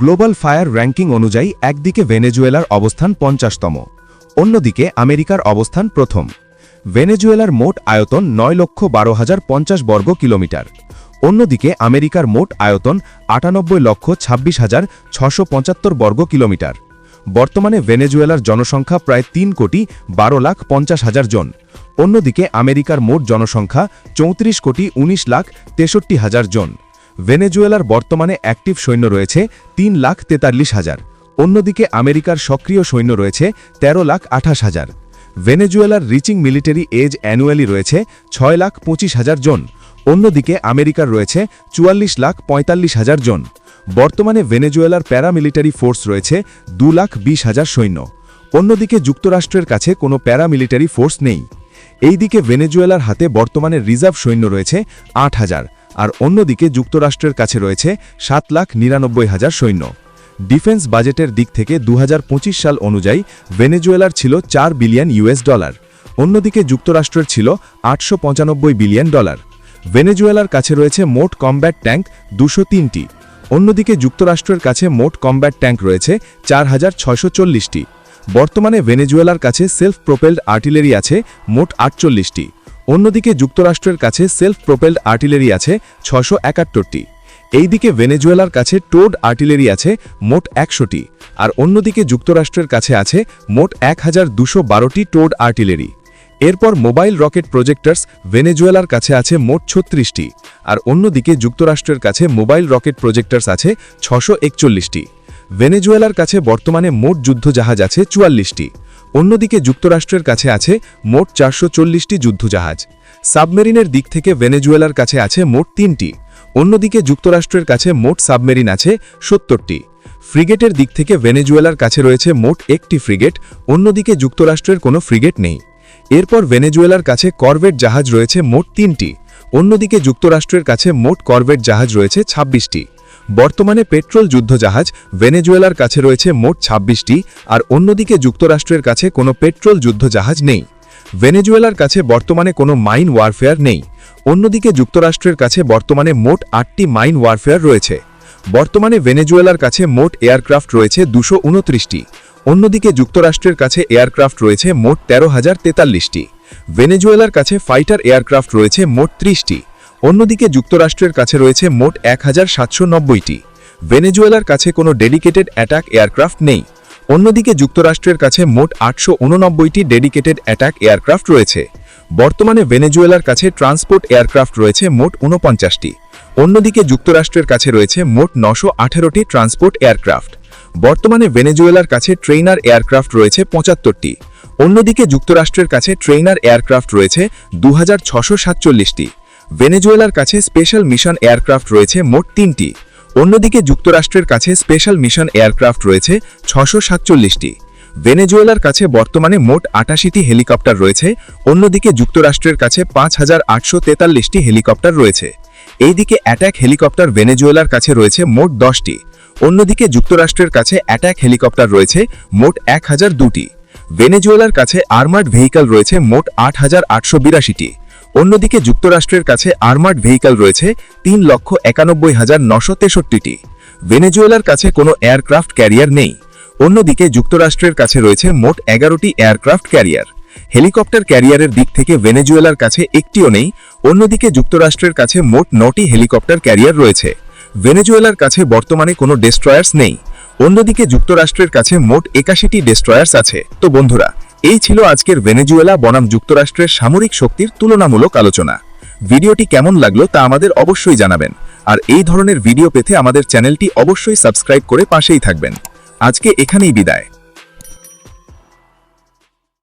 Global fire ranking অনুযায়ী একদিকে ভেনেজুয়েলার অবস্থান পঞ্চাশতম, অন্যদিকে আমেরিকার অবস্থান প্রথম। ভেনেজুয়েলার মোট আয়তন নয় লক্ষ বারো হাজার পঞ্চাশ বর্গ কিলোমিটার, অন্যদিকে আমেরিকার মোট আয়তন আটানব্বই লক্ষ ছাব্বিশ হাজার ছশো পঁচাত্তর বর্গ কিলোমিটার। বর্তমানে ভেনেজুয়েলার জনসংখ্যা প্রায় তিন কোটি বারো লাখ পঞ্চাশ হাজার জন, অন্যদিকে আমেরিকার মোট জনসংখ্যা চৌত্রিশ কোটি ১৯ লাখ তেষট্টি হাজার জন। ভেনেজুয়েলার বর্তমানে অ্যাক্টিভ সৈন্য রয়েছে তিন লাখ তেতাল্লিশ হাজার। অন্যদিকে আমেরিকার সক্রিয় সৈন্য রয়েছে ১৩ লাখ আঠাশ হাজার। ভেনেজুয়েলার রিচিং মিলিটারি এজ অ্যানুয়ালি রয়েছে ছয় লাখ পঁচিশ হাজার জন। অন্যদিকে আমেরিকার রয়েছে চুয়াল্লিশ লাখ পঁয়তাল্লিশ হাজার জন। বর্তমানে ভেনেজুয়েলার প্যারামিলিটারি ফোর্স রয়েছে দু লাখ বিশ হাজার সৈন্য। অন্যদিকে যুক্তরাষ্ট্রের কাছে কোনো প্যারামিলিটারি ফোর্স নেই। এইদিকে ভেনেজুয়েলার হাতে বর্তমানে রিজার্ভ সৈন্য রয়েছে আট হাজার। আর অন্যদিকে যুক্তরাষ্ট্রের কাছে রয়েছে সাত লাখ নিরানব্বই হাজার সৈন্য। ডিফেন্স বাজেটের দিক থেকে দু হাজার পঁচিশ সাল অনুযায়ী ভেনেজুয়েলার ছিল চার বিলিয়ন ইউএস ডলার, অন্যদিকে যুক্তরাষ্ট্রের ছিল আটশো পঁচানব্বই বিলিয়ন ডলার। ভেনেজুয়েলার কাছে রয়েছে মোট কমব্যাট ট্যাঙ্ক দুশো তিনটি, অন্যদিকে যুক্তরাষ্ট্রের কাছে মোট কমব্যাট ট্যাঙ্ক রয়েছে চার হাজার বর্তমানে ভেনেজুয়েলার কাছে সেলফ প্রোপেলড আর্টিলারি আছে মোট আটচল্লিশটি। অন্যদিকে যুক্তরাষ্ট্রের কাছে সেলফ প্রোপেলড আর্টিলারি আছে ছশো একাত্তরটি। এইদিকে ভেনেজুয়েলার কাছে টোড আর্টিলারি আছে মোট একশোটি। আর অন্যদিকে যুক্তরাষ্ট্রের কাছে আছে মোট এক হাজার দুশো বারোটি টোড আর্টিলারি এরপর মোবাইল রকেট প্রজেক্টার্স ভেনেজুয়েলার কাছে আছে মোট ছত্রিশটি। আর অন্যদিকে যুক্তরাষ্ট্রের কাছে মোবাইল রকেট প্রজেক্টার্স আছে ছশো একচল্লিশটি। ভেনেজুয়েলার কাছে বর্তমানে মোট যুদ্ধজাহাজ আছে চুয়াল্লিশটি। অন্যদিকে যুক্তরাষ্ট্রের কাছে আছে মোট চারশো চল্লিশটি যুদ্ধজাহাজ। সাবমেরিনের দিক থেকে ভেনেজুয়েলার কাছে আছে মোট তিনটি। অন্যদিকে যুক্তরাষ্ট্রের কাছে মোট সাবমেরিন আছে সত্তরটি। ফ্রিগেটের দিক থেকে ভেনেজুয়েলার কাছে রয়েছে মোট একটি ফ্রিগেট, অন্যদিকে যুক্তরাষ্ট্রের কোনো ফ্রিগেট নেই। এরপর ভেনেজুয়েলার কাছে করভেট জাহাজ রয়েছে মোট তিনটি। অন্যদিকে যুক্তরাষ্ট্রের কাছে মোট করভেট জাহাজ রয়েছে ছাব্বিশটি। বর্তমানে পেট্রোল যুদ্ধজাহাজ ভেনেজুয়েলার কাছে রয়েছে মোট ছাব্বিশটি আর অন্যদিকে যুক্তরাষ্ট্রের কাছে কোনো পেট্রোল যুদ্ধজাহাজ নেই। ভেনেজুয়েলার কাছে বর্তমানে কোনো মাইন ওয়ারফেয়ার নেই। অন্যদিকে যুক্তরাষ্ট্রের কাছে বর্তমানে মোট আটটি মাইন ওয়ারফেয়ার রয়েছে। বর্তমানে ভেনেজুয়েলার কাছে মোট এয়ারক্রাফট রয়েছে দুশো উনত্রিশটি। অন্যদিকে যুক্তরাষ্ট্রের কাছে এয়ারক্রাফট রয়েছে মোট তেরো হাজার তেতাল্লিশটি। ভেনেজুয়েলার কাছে ফাইটার এয়ারক্রাফট রয়েছে মোট ত্রিশটি। অন্যদিকে যুক্তরাষ্ট্রের কাছে রয়েছে মোট এক হাজার সাতশো নব্বইটি। ভেনেজুয়েলার কাছে কোনো ডেডিকেটেড অ্যাটাক এয়ারক্রাফট নেই। অন্যদিকে যুক্তরাষ্ট্রের কাছে মোট আটশো উননব্বইটি ডেডিকেটেড অ্যাটাক এয়ারক্রাফট রয়েছে। বর্তমানে ভেনেজুয়েলার কাছে ট্রান্সপোর্ট এয়ারক্রাফট রয়েছে মোট ঊনপঞ্চাশটি অন্যদিকে যুক্তরাষ্ট্রের কাছে রয়েছে মোট নশো আঠেরোটি ট্রান্সপোর্ট এয়ারক্রাফট। বর্তমানে ভেনেজুয়েলার কাছে ট্রেইনার এয়ারক্রাফট রয়েছে পঁচাত্তরটি। অন্যদিকে যুক্তরাষ্ট্রের কাছে ট্রেইনার এয়ারক্রাফট রয়েছে দু হাজার ভেনেজুয়েলার কাছে স্পেশাল মিশন এয়ারক্রাফট রয়েছে মোট তিনটি। অন্যদিকে যুক্তরাষ্ট্রের কাছে স্পেশাল মিশন এয়ারক্রাফট রয়েছে ছশো সাতচল্লিশটি। ভেনেজুয়েলার কাছে বর্তমানে মোট আটাশিটি হেলিকপ্টার রয়েছে, অন্যদিকে যুক্তরাষ্ট্রের কাছে পাঁচ হাজার আটশো তেতাল্লিশটি হেলিকপ্টার রয়েছে। এইদিকে অ্যাট্যাক হেলিকপ্টার ভেনেজুয়েলার কাছে রয়েছে মোট দশটি। অন্যদিকে যুক্তরাষ্ট্রের কাছে অ্যাট্যাক হেলিকপ্টার রয়েছে মোট এক হাজার দুটি। ভেনেজুয়েলার কাছে আর্মার্ড ভেহিকল রয়েছে মোট আট হাজার আটশো বিরাশিটি। অন্যদিকে যুক্তরাষ্ট্রের কাছে আর্মার্ড ভেহিকল রয়েছে তিন লক্ষ একানব্বই হাজার নশো তেষট্টিটি। ভেনেজুয়েলার কাছে কোনো এয়ারক্রাফট ক্যারিয়ার নেই। অন্যদিকে যুক্তরাষ্ট্রের কাছে রয়েছে মোট এগারোটি এয়ারক্রাফট ক্যারিয়ার। হেলিকপ্টার ক্যারিয়ারের দিক থেকে ভেনেজুয়েলার কাছে একটিও নেই, অন্যদিকে যুক্তরাষ্ট্রের কাছে মোট নটি হেলিকপ্টার ক্যারিয়ার রয়েছে। ভেনেজুয়েলার কাছে বর্তমানে কোনো ডেস্ট্রয়ার্স নেই। অন্যদিকে যুক্তরাষ্ট্রের কাছে মোট একাশিটি ডেস্ট্রয়ার্স আছে। তো বন্ধুরা, এই ছিল আজকের ভেনেজুয়েলা বনাম যুক্তরাষ্ট্রের সামরিক শক্তির তুলনামূলক আলোচনা। ভিডিওটি কেমন লাগল তা আমাদের অবশ্যই জানাবেন। আর এই ধরনের ভিডিও পেতে আমাদের চ্যানেলটি অবশ্যই সাবস্ক্রাইব করে পাশেই থাকবেন। আজকে এখানেই বিদায়।